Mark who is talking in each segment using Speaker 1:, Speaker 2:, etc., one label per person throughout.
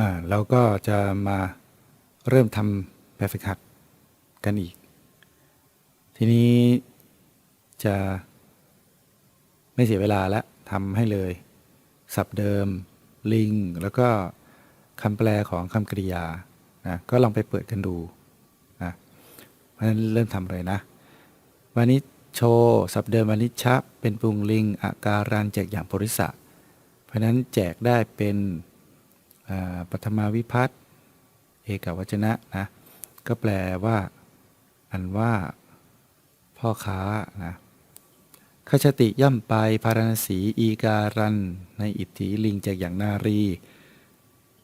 Speaker 1: อ่าเราก็จะมาเริ่มทำแบบฝึกหัดกันอีก ทีนี้จะไม่เสียเวลาแล้วทำให้เลยศัพท์เดิม ลิง แล้วก็คำแปลของคำกริยานะก็ลองไปเปิดกันดูนะเพราะฉะนั้นเริ่มทำเลยนะวานิชโชศัพท์เดิมวานิชชะ เป็นปรุงลิงอาการันแจกอย่างปริสะเพราะนั้นแจกได้เป็น ปฐมาวิพัตน์เอกวจนะนะก็แปลว่าอันว่า พ่อค้านะขชติย่ำไปพารณสีอีการัน ในอิทธิลิงแจกอย่างนารี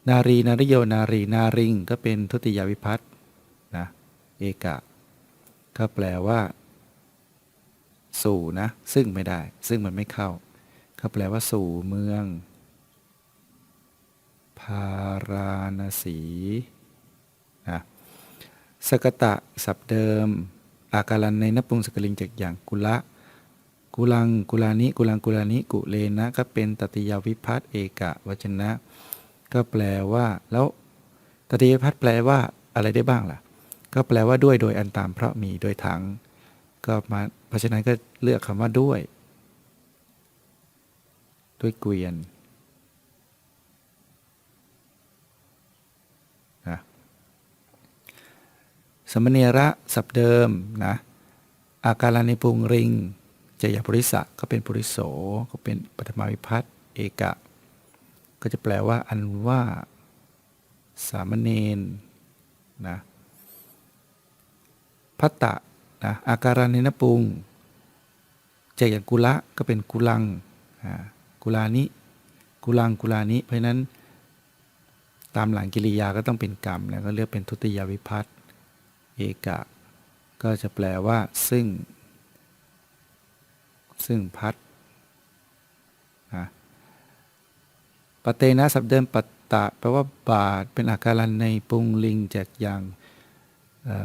Speaker 1: นารีนาริโยนารีนาริง ก็เป็นทุติยวิพัตน์นะเอกะ ก็แปลว่า สู่นะ ซึ่งไม่ได้ ซึ่งมันไม่เข้า ก็แปลว่าสู่เมืองาราณสีนะสกตะศัพท์เดิม อาการันในนปุงสกลิงจากอย่างกุละ กุลังกุลานิกุลังกุลานิกุเลนะก็เป็นตติยวิพัตเอกะวจนะ ก็แปลว่าแล้วตติยวิพัตแปลว่าอะไรได้บ้างล่ะ ก็แปลว่าด้วยโดยอันตามเพราะมีโดยทั้งก็มาเพราะฉะนั้นก็เลือกคำว่าด้วย ด้วยเกวียน สมเนระศัพท์เดิมนะอาการในปุงริงจยปุริสะก็เป็นปุริโสก็เป็นปฐมวิพัตน์เอกะ ก็จะแปลว่าอันว่า สามเณรนะพัตตะนะอาการานินปุงจกอย่ากุละก็เป็นกุลังกุลานิกุลังกุลานิเพราะนั้น ตามหลังกิริยาก็ต้องเป็นกรรมแล้วก็เรียกเป็นทุติยวิพัตน์ เอกะ ก็จะแปลว่า ซึ่ง ซึ่งพัดนะปเตนะสับเดิมปัตตะแปลว่าบาทเป็นอาการันในปุงลิงแจกอย่าง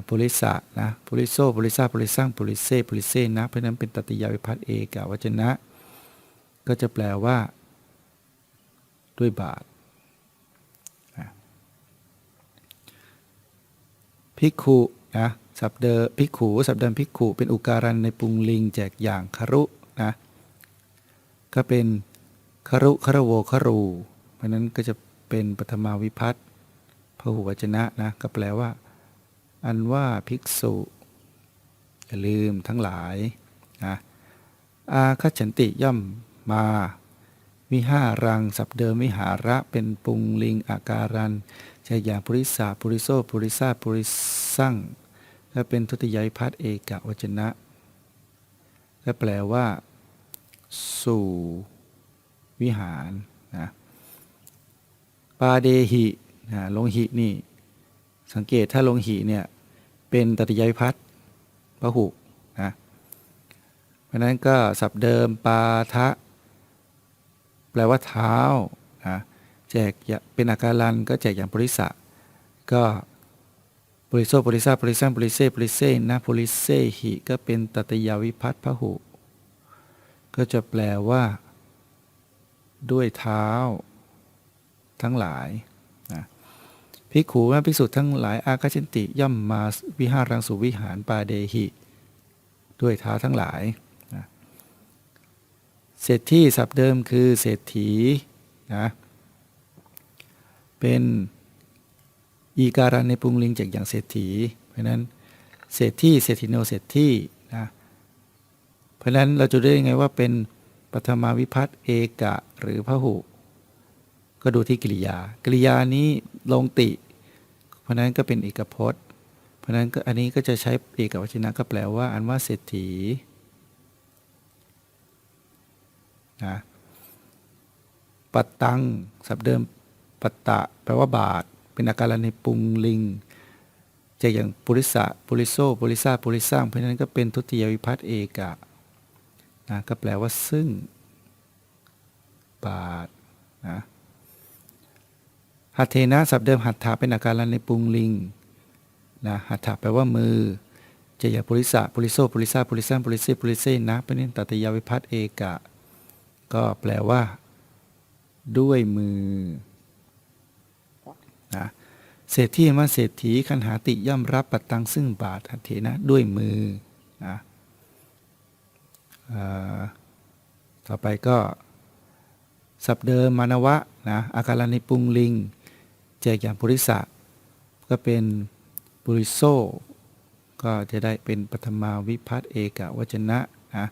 Speaker 1: ปุริสะนะปุริโซปุริสาปุริสังปุริเซปุริเซนะ เพราะนั้นเป็นตติยาวิพัตเอกวจนะ ก็จะแปลว่า ด้วยบาทนะภิกขุ นะสับเดอภิกขุสับเดิมภิกขุเป็นอุการันในปุงลิงแจกอย่างคารุนะก็เป็นคารุคารโวคารูเพราะนั้นก็จะเป็นปฐมาวิพัตน์พหุวจนะนะก็แปลว่า อันว่าภิกษุอย่าลืมทั้งหลายนะอาคัจฉันติย่อมมามีห้ารังสับเดิมวิหาระเป็นปุงลิงอาการัน จะอย่างปุริสาปุริโซปุริสาปุริสั่งก็เป็นทุติยพัตน์เอกวจนะก็แปลว่า สู่วิหารนะปาเดหินะลงหินี่ สังเกตถ้าลงหีเนี่ย เป็นตติยพัตน์พหุนะเพราะนั้นก็สับเดิมปาทะ แปลว่าเท้านะ แจกเป็นอาการันก็แจกอย่างปริสะก็ปริโซปริสาปริสังปริเซปริเซนะปริเซหิก็เป็นตติยวิพัตน์พหุ ก็จะแปลว่า ด้วยเท้า ทั้งหลายนะภิกขุและภิกษุทั้งหลายอากาชินติย่อมมาวิหารังสุวิหารปาเดหิ ด้วยเท้าทั้งหลายนะเศรษฐีศัพท์เดิมคือเศรษฐีนะ เป็นอีการันในปรุงลิงจากอย่างเศรษฐี เพราะนั้นเศรษฐีเศรษฐิโนเศรษฐีนะเพราะนั้นเราจะได้ยังไงว่าเป็นปฐมาวิพัตน์เอกะหรือพหุก็ดูที่กิริยา กิริยานี้ลงติ เพราะนั้นก็เป็นเอกพจน์ เพราะนั้นก็อันนี้ก็จะใช้เอกวจนะก็แปลว่า อันว่าเศรษฐีนะปัตตังศัพท์เดิม ปัตตะ แปลว่าบาท เป็นอาการในปุงลิง จะอย่างปุริสะปุริโซปุริสาปุริสร้างเพราะนั้นก็เป็นทุติยวิพัตน์เอกะนะก็แปลว่าซึ่ง บาทนะหัตเทนะศัพท์เดิมหัตถาเป็นอาการในปุงลิงนะหัตถาแปลว่ามือจะอย่างปุริสะปุริโซปุริสาปุริสังปุริเซปุริเซนะเป็นตัตยาวิพัตน์เอกะ ก็แปลว่า ด้วยมือ เศรษฐีมาเศรษฐีคันหาติย่อมรับปัตตังซึ่งบาทเถนะด้วยมือนะต่อไปก็สับเดิมมานวะนะอาการในปุงลิงแจกอย่างปุริสะ ก็เป็นปุริโซก็จะได้เป็นปฐมาวิพัตเอกวจนะนะ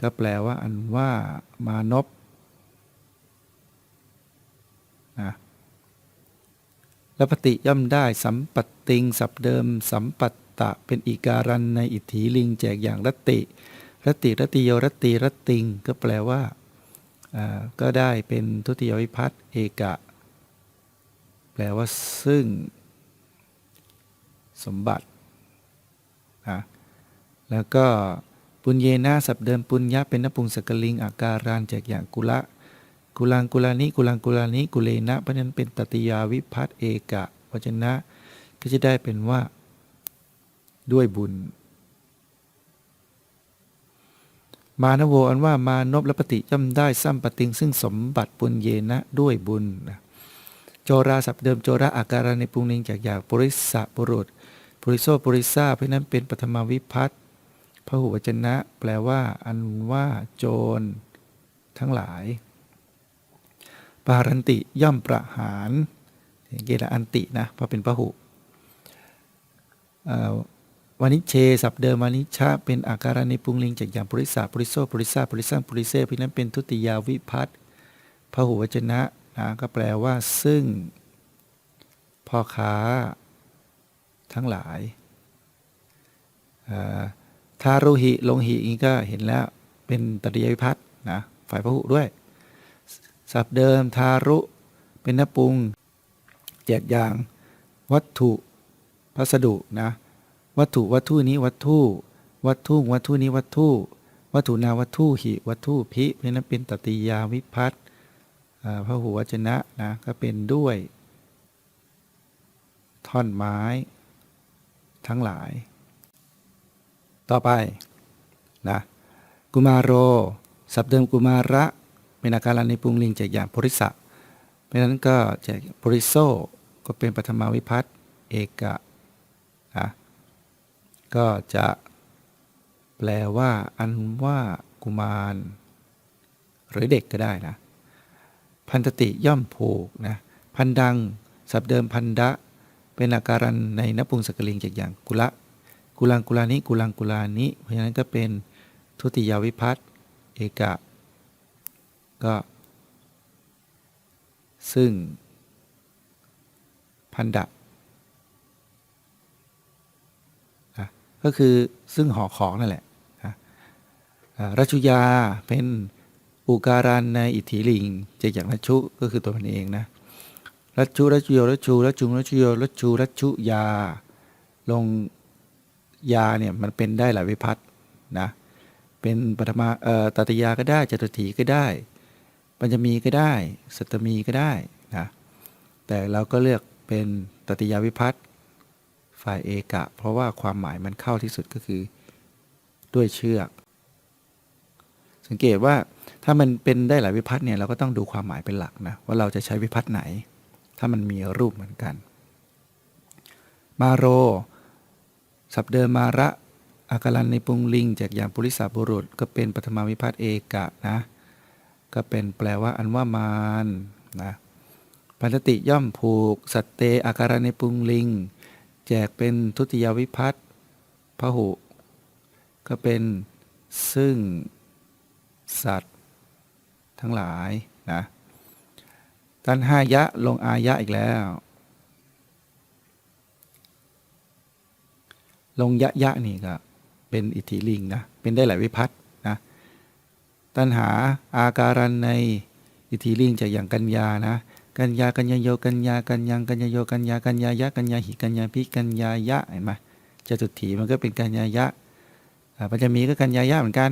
Speaker 1: ก็แปลว่าอันว่ามานพนะ และปฏิย่อมได้สัมปัตติงสับเดิม สัมปัตตะเป็นอีการันในอิทธิลิงแจกอย่างรติรติรติโยรติรติง ก็แปลว่าก็ได้เป็นทุติยวิพัตเอกะ แปลว่าซึ่ง สมบัตินะแล้วก็ปุญเยนะสับเดิมปุญญะเป็นนปุงสกลิงอาการานแจกอย่างกุละ กุลังกุลานิกุลังกุลานิกุเลนะเพราะนั้นเป็นตติยาวิพัตเอกะวจนะก็จะได้เป็นว่า ด้วยบุญ มานโวอันว่ามานพและปฏิย่อมได้ซ้ำปติง ซึ่งสมบัติปุญเยนะด้วยบุญโจราสับเดิมโจระอาการในปุงลิงจากอย่างปุริสะบุรุษปุริโซปุริซาเพราะนั้นเป็นปฐมาวิพัตพหุวจนะ แปลว่า อันว่า โจร ทั้งหลาย ปารันติย่อมประหารเกณอันตินะเพราะเป็นพหุวานิเชสับเดิมวานิชะเป็นอาการในปุงลิงจากอย่างปริสาปริโซปริซาปริสังปริเซพราะฉะนั้นเป็นทุติยาวิพัตพหุวจนะนะก็แปลว่าซึ่งพ่อค้าทั้งหลายทารุหิลงหิอีกก็เห็นแล้วเป็นตติยวิพัตนะฝ่ายพหุด้วย ศัพท์เดิมทารุ เป็นนปุงแจกอย่าง วัตถุพัสดุนะ วัตถุวัตถุนี้วัตถุวัตถุวัตถุนี้วัตถุวัตถุนาวัตถุหิวัตถุพิเพราะนั้นเป็นตติยาวิพัตอ่าพระหูวจนะนะก็เป็นด้วย ท่อนไม้ ทั้งหลาย ต่อไปนะกุมารโร สับเดิมกุมาระ เป็นอาการในปุงลิงจากอย่างปริสะเพราะฉะนั้นก็จากปริโซก็เป็นปฐมาวิพัตเอกะนะก็จะแปลว่าอันว่ากุมาร หรือเด็กก็ได้นะ พันตติย่อมผูกนะพันดังสับเดิมพันดะ เป็นอาการันในนปุงสกลิงจากอย่างกุละกุลังกุลานิกุลังกุลานิเพราะฉะนั้นก็เป็นทุติยาวิพัตเอกะ ก็ ซึ่ง พันดะก็คือซึ่งห่อของนั่นแหละรัชุยาเป็นอุการันในอิทธิลิงจากอย่างรัชชุก็คือตัวมันเองนะรัชชุรัชุโยรัชชูรัชจุรัชุโยรัชชูรัชชุยา ลงยาเนี่ยมันเป็นได้หลายวิพัตนะเป็นปฐมาเอ่อตติยาก็ได้จตุถีก็ได้ ปัญจมีก็ได้ สัตมีก็ได้นะแต่เราก็เลือกเป็นตติยาวิพัตฝ่ายเอกะ เพราะว่าความหมายมันเข้าที่สุดก็คือด้วยเชือก สังเกตว่าถ้ามันเป็นได้หลายวิพัตเนี่ยเราก็ต้องดูความหมายเป็นหลักนะว่าเราจะใช้วิพัตไหน ถ้ามันมีรูปเหมือนกัน มาโร สับเดิมมาระอาการันในปุงลิงจากอย่างปุริสาบุรุษ ก็เป็นปฐมวิพัตเอกะนะ ก็เป็นแปลว่าอันว่ามารนะพันธติย่อมผูก สัตเตอาการในปุงลิง แจกเป็นทุติยวิพัตพหุ ก็เป็นซึ่ง สัตว์ ทั้งหลายนะตันห้ายะลงอายะอีกแล้ว ลงยะยะนี่ก็เป็นอิทธิลิงนะ เป็นได้หลายวิพัตนะ ตัณหาอาการันในอิทธิลิงจากอย่างกัญญานะ กัญญากัญญาโยกัญญากัญญังกัญญาโยกัญญากัญญายะกัญญาหิกัญญาพิกัญญายะเห็นไหมจตุถีมันก็เป็นกัญญายะปัญจมีก็กัญญายะเหมือนกัน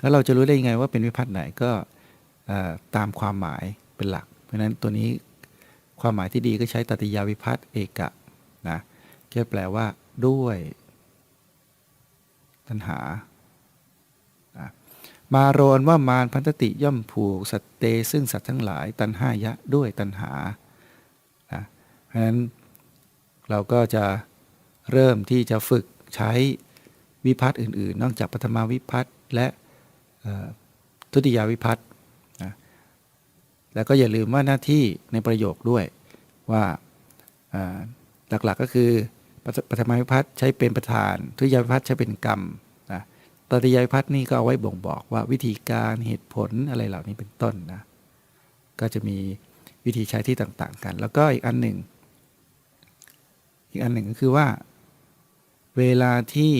Speaker 1: แล้วเราจะรู้ได้ยังไงว่าเป็นวิพัตไหนก็ตามความหมายเป็นหลัก เพราะฉะนั้นตัวนี้ความหมายที่ดีก็ใช้ตติยาวิพัตเอกะนะก็แปลว่าด้วย ตัณหา มาโรนว่ามารพันธติย่อมผูกสัตเตซึ่งสัตว์ทั้งหลาย ตันห้ายะด้วยตัณหานะเพราะฉะนั้นเราก็จะเริ่มที่จะฝึกใช้วิพัฒน์อื่น ๆ นอกจากปฐมาวิพัฒน์และทุติยวิพัฒน์นะแล้วก็อย่าลืมว่าหน้าที่ในประโยคด้วยว่าหลักๆก็คือปฐมาวิพัฒน์ใช้เป็นประธาน ทุติยวิพัฒน์ใช้เป็นกรรม ตติยพัฒน์นี่ก็เอาไว้บ่งบอกว่าวิธีการเหตุผลอะไรเหล่านี้เป็นต้นนะ ก็จะมีวิธีใช้ที่ต่าง ๆ กัน แล้วก็อีกอันหนึ่ง อีกอันหนึ่งก็คือว่า เวลาที่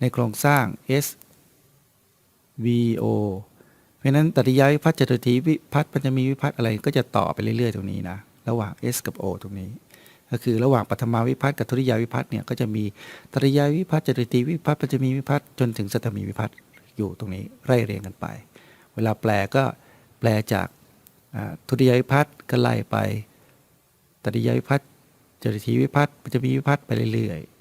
Speaker 1: ในโครงสร้าง S V O เพราะนั้นตติยพัฒน์จตุทีวิพัฒน์ปัญจมีวิพัฒน์อะไรก็จะต่อไปเรื่อย ๆ ตรงนี้นะ ระหว่าง S กับ O ตรงนี้ ก็คือระหว่างปฐมาวิพัฒน์กับทุติยาวิพัฒน์เนี่ยก็จะมีตริยาวิพัฒน์จตุทีวิพัฒน์ปัจจมีวิพัฒน์จนถึงสัตมีวิพัฒน์อยู่ตรงนี้ไล่เรียงกันไป เวลาแปลก็แปลจากทุติยาวิพัฒน์ก็ไล่ไปตริยาวิพัฒน์จตุทีวิพัฒน์ปัจจมีวิพัฒน์ไปเรื่อยๆ